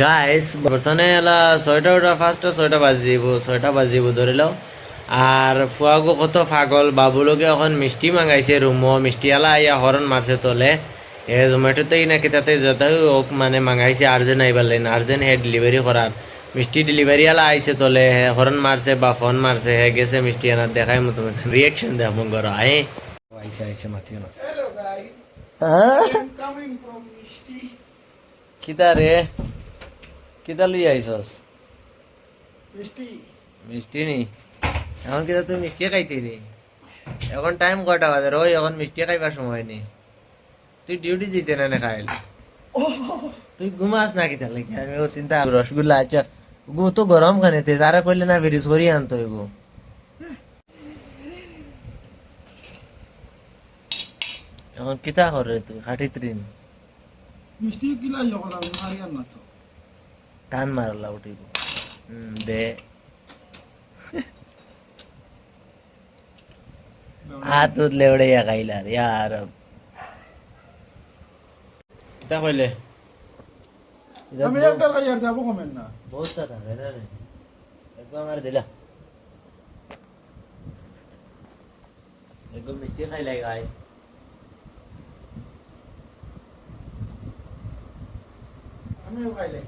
Guys বর্তমানে এলা ছয়টা ওটা ফার্স্ট ছয়টা বাজিব ছয়টা বাজিব ধরে লও। আর ফুয়াগো কত পাগল বাবুলোকে এখন মিষ্টি মাগাইছে রুমো মিষ্টি আলা আইয়া হরন মারছে তলে। এ জোম্যাটোতেই নাকি তাতে যাতে হোক মানে মাগাইছে আর্জেন্ট আইবার লাইন আর্জেন্ট হে ডেলিভারি করার মিষ্টি ডেলিভারি আলা আইছে তলে হে হরন মারছে বা ফোন মারছে হে গেছে মিষ্টি আনার দেখাই মতো রিয়েকশন দেখ মন করো আয় আইছে আইছে মাতিও না. কিতা রে কিতা লই আইছস? Mishti, মিষ্টি নি? এখন কিতা তুই মিষ্টি খাইতে রে? এখন টাইম কটা বাজে? রই এখন মিষ্টি খাইবার সময় নেই তুই ডিউটি দিতে না না খাইল তুই ঘুমাস না কিতা লাগে আমি ও চিন্তা রসগোল্লা আচ্ছা। গো তো গরম খানে তে তারা কইলে না ফ্রিজ করি আনতো গো এখন কিতা করে তুই? খাটি ত্রিন Mishti kila yokola Marian na to. টান মারলা উঠিব হুম দে। হাত উতলে উড়ে খাইলার ইয়ার কিতা কইলে? আমি একটা কাইয়ার যাব কমেন না। বহুত কথা রে রে। একবার আমার দিলা। একদম মিষ্টি খাইলাই গাই আমিও খাইলে